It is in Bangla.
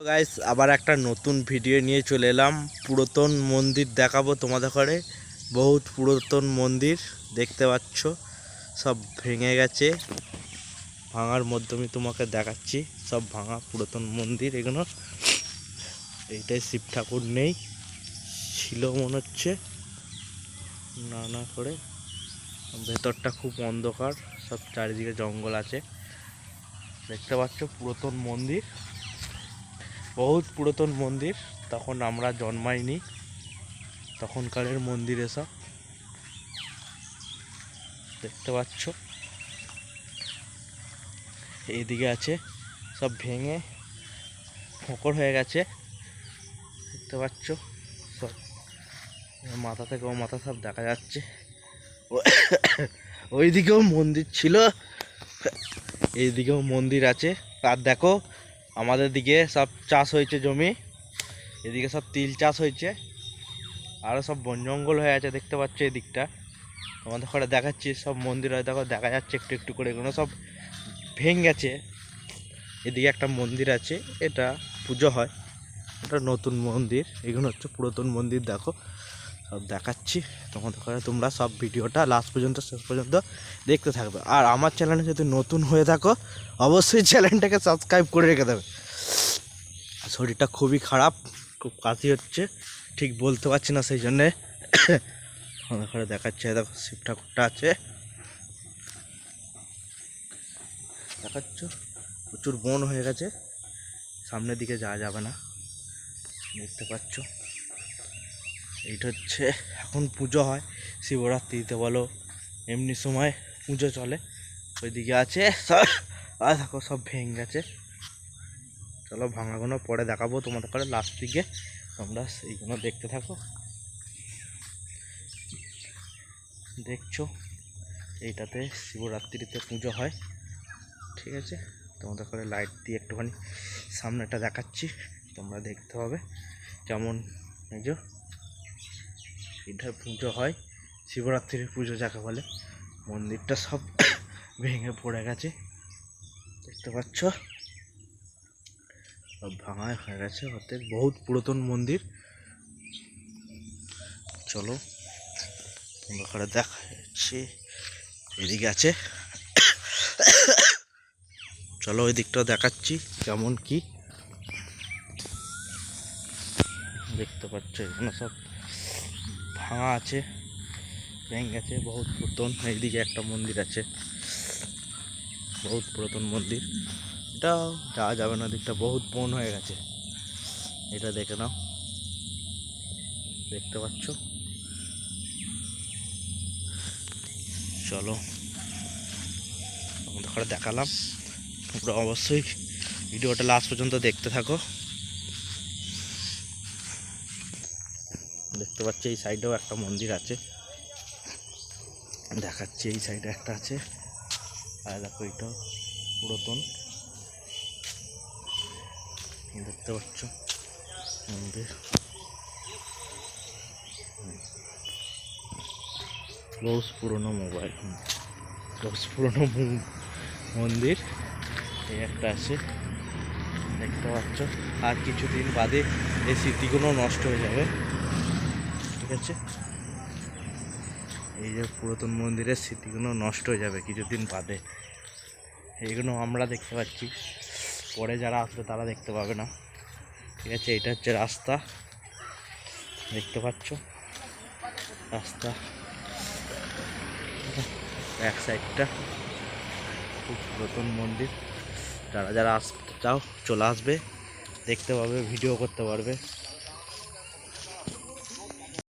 গাইস আবার একটা নতুন ভিডিও নিয়ে চলে এলাম। পুরাতন মন্দির দেখাবো তোমাদের ঘরে। বহুত পুরাতন মন্দির, দেখতে পাচ্ছ, সব ভেঙে গেছে। ভাঙার মাধ্যমে তোমাকে দেখাচ্ছি, সব ভাঙা পুরাতন মন্দির এগুলো। এইটাই শিব ঠাকুর নেই, ছিল মনে হচ্ছে। না না করে। ভেতরটা খুব অন্ধকার, সব চারিদিকে জঙ্গল আছে। দেখতে পাচ্ছ পুরাতন মন্দির। বহুত পুরাতন মন্দির, তখন আমরা জন্মাইনি। তখনকারের মন্দির এসব দেখতে পাচ্ছ। এইদিকে আছে, সব ভেঙে ফোকর হয়ে গেছে। দেখতে পাচ্ছ, সব মাথা থেকে ও মাথা সব দেখা যাচ্ছে। ওইদিকেও মন্দির ছিল। এইদিকেও মন্দির আছে। আর দেখো আমাদের দিকে সব চাষ হয়েছে জমি, এদিকে সব তিল চাষ হয়েছে আরও সব বন জঙ্গল হয়ে আছে, দেখতে পাচ্ছ এদিকটা। তোমাদের ঘরে দেখাচ্ছি, সব মন্দির হয়, দেখো, দেখা যাচ্ছে একটু একটু করে, এগুলো সব ভেঙে গেছে। এদিকে একটা মন্দির আছে, এটা পুজো হয়, এটা নতুন মন্দির, এগুলো হচ্ছে পুরাতন মন্দির, দেখো। সব দেখাচ্ছি। তোমাদের ঘরে তোমরা সব ভিডিওটা লাস্ট পর্যন্ত, শেষ পর্যন্ত দেখতে থাকবে। আর আমার চ্যানেলে যদি নতুন হয়ে থাকো, অবশ্যই চ্যানেলটাকে সাবস্ক্রাইব করে রেখে দেবে। শরীরটা খুবই খারাপ, খুব কাশি হচ্ছে, ঠিক বলতে পারছি না সেই জন্যে। আমাদের ঘরে দেখাচ্ছে দেখো শিব ঠাকুরটা আছে। দেখাচ্ছ? প্রচুর বন হয়ে গেছে। সামনের দিকে যাওয়া যাবে না। দেখতে পাচ্ছ? এইটা হচ্ছে এখন পুজো হয় শিবরাত্রিতে বলো, এমনি সময় পুজো চলে। ওইদিকে আছে সব আর দেখো সব ভেঙে গেছে। চলো ভাঙাগুলো পরে দেখাবো তোমাদের করে লাস্ট দিকে। তোমরা সেইগুলো দেখতে থাকো। দেখছ, এইটাতে শিবরাত্রিতে পুজো হয়। ঠিক আছে? তোমাদের করে লাইট দিয়ে একটুখানি সামনেটা দেখাচ্ছি, তোমরা দেখতে হবে। যেমন এই এটা পুজো হয়, শিবরাত্রির পুজো যাকে বলে। মন্দিরটা সব ভেঙে পড়ে গেছে, দেখতে পাচ্ছ? সব ভাঙায় হয়ে গেছে অর্থাৎ বহুত পুরাতন মন্দির। চলো, তোমরা করে দেখা যাচ্ছে এদিকে আছে। চলো ওই দিকটাও দেখাচ্ছি, কেমন কি। দেখতে পাচ্ছ এখানে সব। ভাঙা আছে ভেঙে গেছে বহুত পুরাতন। এইদিকে একটা মন্দির আছে, বহুত পুরাতন মন্দির। এটা যাওয়া যাবে না, দিকটা বহুত বন হয়ে গেছে। এটা দেখে নাও, দেখতে পাচ্ছ? চলো আমাদের ঘরে দেখালাম। তোমরা অবশ্যই ভিডিওটা লাস্ট পর্যন্ত দেখতে থাকো। দেখতে পাচ্ছ এই সাইডেও একটা মন্দির আছে। দেখাচ্ছি এই সাইডে একটা আছে। আর দেখো এটা পুরাতন। দেখতে পাচ্ছ মন্দির। ক্লোজ পুরনো মোবাইল। ক্লোজ পুরনো মন্দির। এই একটা আছে। দেখতে পাচ্ছ। আর কিছুদিন বাদে এই স্মৃতিগুলো নষ্ট হয়ে যাবে। আছে এই যে পুরাতন মন্দিরের স্মৃতিগুলো নষ্ট হয়ে যাবে কিছুদিন বাদে। এইগুলো আমরা দেখতে পাচ্ছি। পরে যারা আসবে তারা দেখতে পাবে না। ঠিক আছে, এটা হচ্ছে রাস্তা। দেখতে পাচ্ছ? রাস্তা। এক সাইডটা খুব পুরাতন মন্দির। যারা যারা আসতে চাও চলে আসবে। দেখতে পাবে, ভিডিও করতে পারবে।